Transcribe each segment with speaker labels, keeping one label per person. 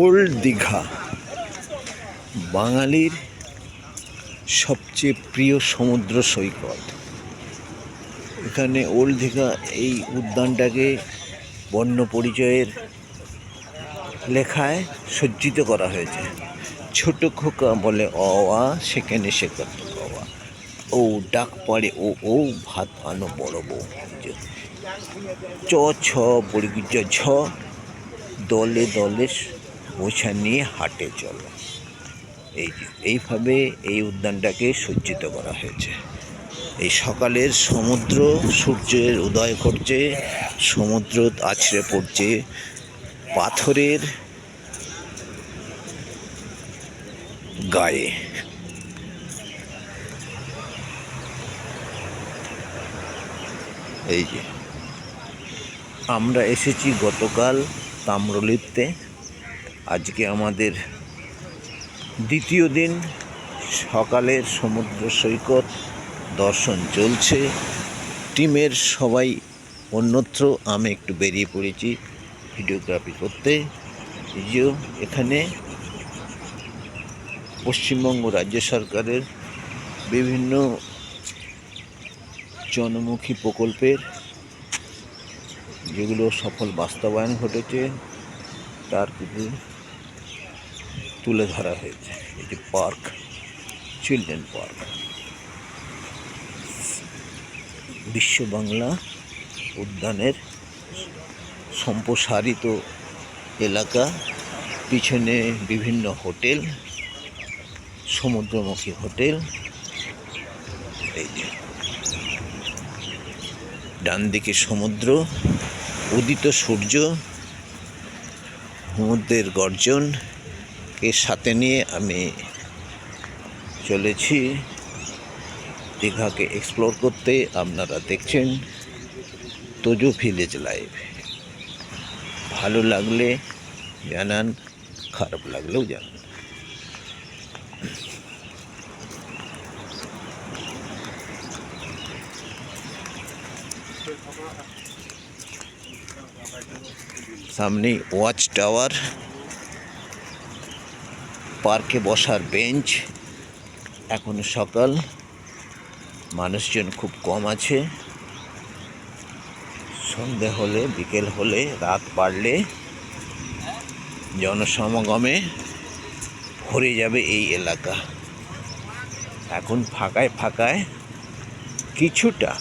Speaker 1: Old Digha, বাঙালির সবচেয়ে প্রিয় সমুদ্র সৈকত। এখানে ওল্ড দীঘা এই উদ্যানটাকে বন্য পরিচয়ের লেখায় সজ্জিত করা হয়েছে। ছোট খোকা বলে অ আ সেখানে সে অ ও ডাক পড়ে ও ও ভাত আনো বড় বউ। চ ছ বর্গিজ ছ দলে দলে বোঝা নিয়ে হাটে চলো। এই এইভাবে এই উদ্যানটাকে সজ্জিত করা হয়েছে। এই সকালের সমুদ্র, সূর্যের উদয় ঘটছে, সমুদ্র আছড়ে পড়ছে, পাথরের গায়ে। এই যে আমরা এসেছি গতকাল তাম্রলিপ্তে। আজকে আমাদের দ্বিতীয় দিন। সকালের সমুদ্র সৈকত, দর্শন চলছে। টিমের সবাই অন্যত্র, আমি একটু বেরিয়ে পড়েছি ভিডিওগ্রাফি করতে। যে এখানে পশ্চিমবঙ্গ রাজ্য সরকারের বিভিন্ন জনমুখী প্রকল্পের যেগুলো সফল বাস্তবায়ন ঘটেছে, তার কিছু তুলে ধরা হয়েছে। যে পার্ক, চিলড্রেন পার্ক। বিশ্ব বাংলা উদ্যানের সম্প্রসারিত এলাকা, পিছনে বিভিন্ন হোটেল, সমুদ্রমুখী হোটেল, এই যে ডান দিকে সমুদ্র উদিত সূর্য সমুদ্রের গর্জনকে সাথে নিয়ে আমি চলেছি। দীঘাকে এক্সপ্লোর করতে আপনারা দেখছেন তোজো ভিলেজ লাইভ ভালো লাগলে জানান, খারাপ লাগলেও জানান। সামনে ওয়াচ টাওয়ার পার্কে বসার বেঞ্চ এখন সকাল। মানুষজন খুব কম আছে। সন্ধে হলে, বিকেল হলে, রাত বাড়লে জনসমাগমে ভরে যাবে এই এলাকা। এখন ফাঁকায় ফাঁকায় কিছুটা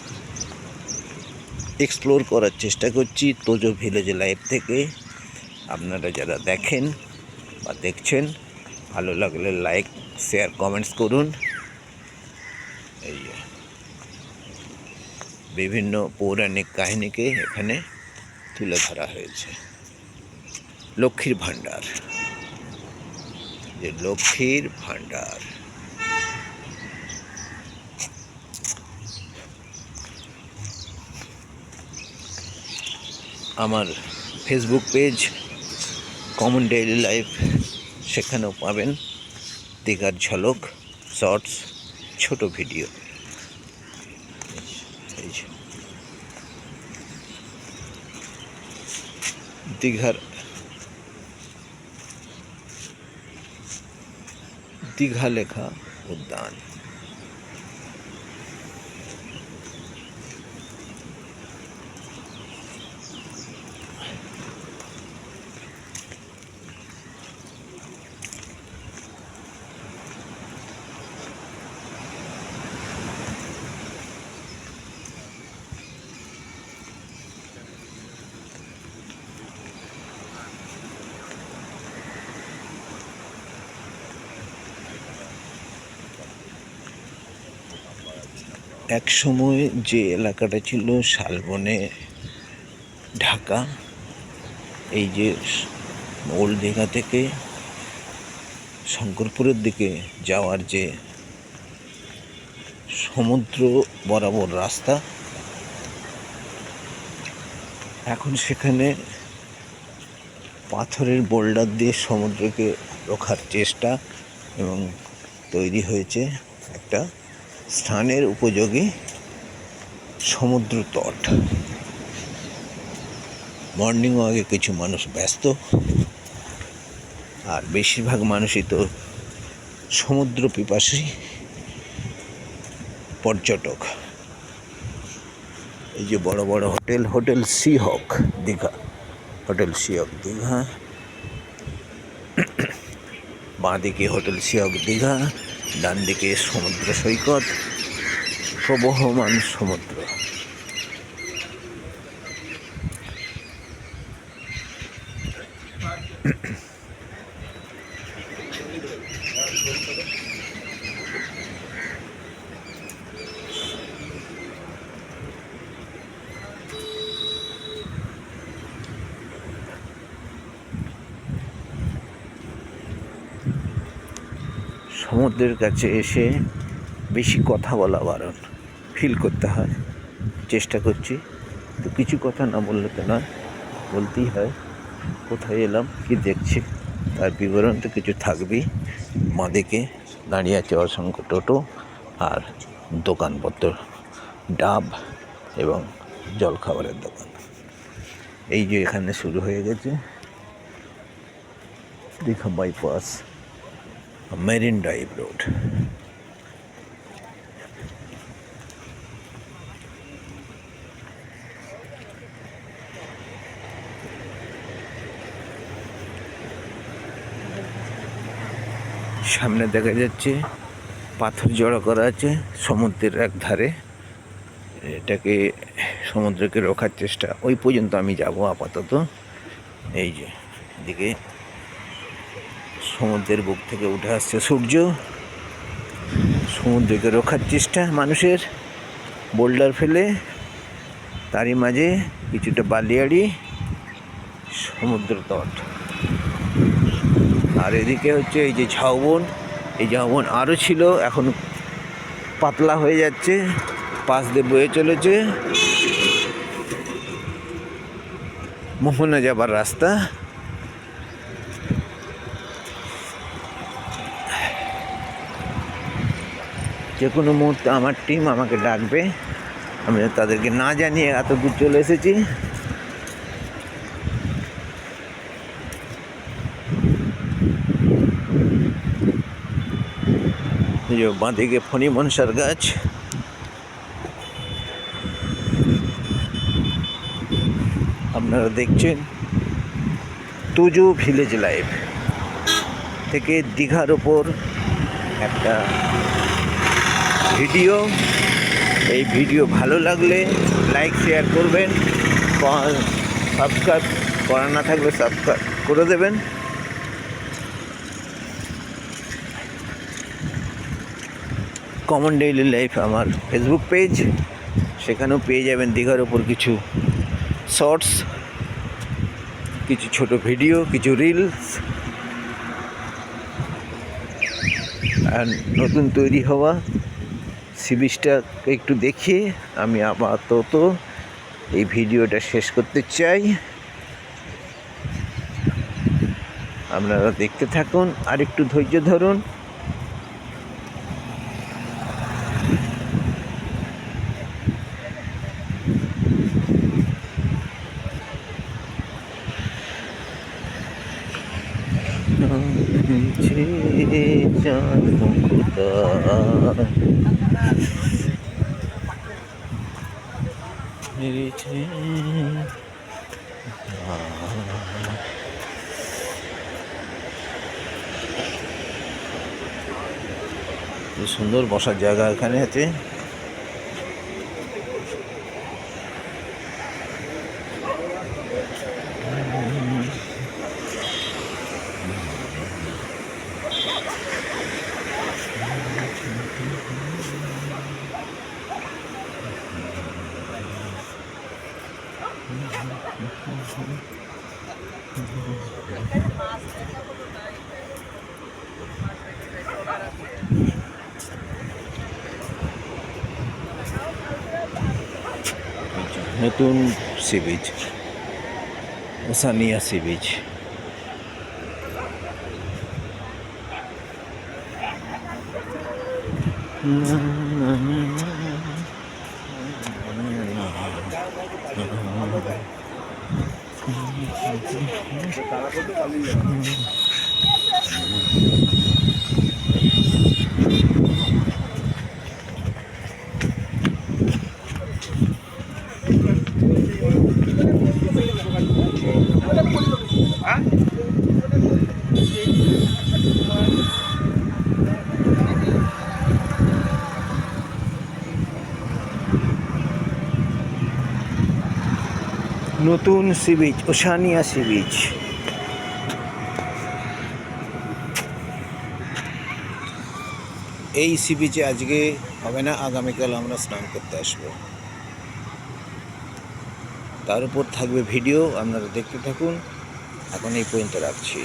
Speaker 1: এক্সপ্লোর করার চেষ্টা করছি তোজো ভিলেজ লাইভ থেকে। আপনারা যারা দেখেন বা দেখছেন, ভালো লাগলে লাইক শেয়ার কমেন্টস করুন। এই বিভিন্ন পৌরাণিক কাহিনীকে এখানে তুলে ধরা হয়েছে। লক্ষ্মীর ভাণ্ডার। যে লক্ষ্মীর ভাণ্ডার। আমার Facebook page Common Daily Life সেখানেও পাবেন দীঘার ঝলক শর্টস ছোট ভিডিও। দীঘার দীঘা লেখা উদ্যান এক সময় যে এলাকাটা ছিল শালবনে, ঢাকা, এই যে ওল্ড দীঘা থেকে শঙ্করপুরের দিকে যাওয়ার যে সমুদ্র বরাবর রাস্তা, এখন সেখানে পাথরের বোল্ডার দিয়ে সমুদ্রকে রোখার চেষ্টা এবং তৈরি হয়েছে একটা স্থানের উপযোগী সমুদ্র তট মর্নিং ওয়াকে কিছু মানুষ ব্যস্ত, আর বেশিরভাগ মানুষই তো সমুদ্র পিপাসী পর্যটক। এই যে বড় বড় hotel hotel Sea Hawk Digha, hotel Sea Hawk Digha. বাঁদিকে হোটেল সিহক দীঘা। ডান দিকে সমুদ্র সৈকত প্রবহমান সমুদ্র। সমুদ্রের কাছে এসে বেশি কথা বলা বারণ ফিল করতে হয়। চেষ্টা করছি। তো কিছু কথা না বললে তো নয়, বলতেই হয়, কোথায় এলাম, কি দেখছি, তার বিবরণ তো কিছু থাকবেই। বাঁদিকে দাঁড়িয়ে আছে অসংখ্য টোটো আর দোকানপত্র, ডাব এবং জলখাবারের দোকান। এই যে এখানে শুরু হয়ে গেছে। Digha bypass Marine Drive road সামনে দেখা যাচ্ছে, পাথর জড়ো করা আছে সমুদ্রের এক ধারে এটাকে সমুদ্রকে রোখার চেষ্টা। ওই পর্যন্ত আমি যাব আপাতত। এই যে, এদিকে সমুদ্রের বুক থেকে উঠে আসছে সূর্য। সমুদ্রকে রক্ষার চেষ্টা মানুষের। বোল্ডার ফেলে, তারই মাঝে কিছুটা বালিয়াড়ি, সমুদ্র তট। আর এদিকে হচ্ছে এই যে ঝাউবন, এই ঝাউবন আরও ছিল, এখন পাতলা হয়ে যাচ্ছে, পাশ দিয়ে বয়ে চলেছে। মোহনা যাবার রাস্তা। যে কোনো মুহূর্তে আমার টিম আমাকে ডাকবে। আমি তাদেরকে না জানিয়ে এত দূর চলে এসেছি। বাঁদিকে ফণি মনসার গাছ। আপনারা দেখছেন তুজু ভিলেজ লাইফ। থেকে দীঘার ওপর একটা ভিডিও। এই ভিডিও ভালো লাগলে লাইক শেয়ার করবেন। সাবস্ক্রাইব করা না থাকলে সাবস্ক্রাইব করে দেবেন। কমন ডেইলি লাইফ আমার ফেসবুক পেজ সেখানেও পেয়ে যাবেন দীঘার ওপর কিছু শর্টস কিছু ছোট ভিডিও কিছু রিলস আর নতুন তৈরি হওয়া সি একটু দেখে। আমি আপাতত এই ভিডিওটা শেষ করতে চাই। আপনারা দেখতে থাকুন। আর একটু ধৈর্য ধরুন। সুন্দর বসার জায়গা এখানে আছে। নতুন সি বিচ সানিয়া সি বিচ তারা নতুন sea beach, Oceania sea beach. এই সি বিচে আজকে হবে না, আগামীকাল আমরা স্নান করতে আসব। তার উপর থাকবে ভিডিও, আপনারা দেখতে থাকুন। এখন এই পর্যন্ত রাখছি।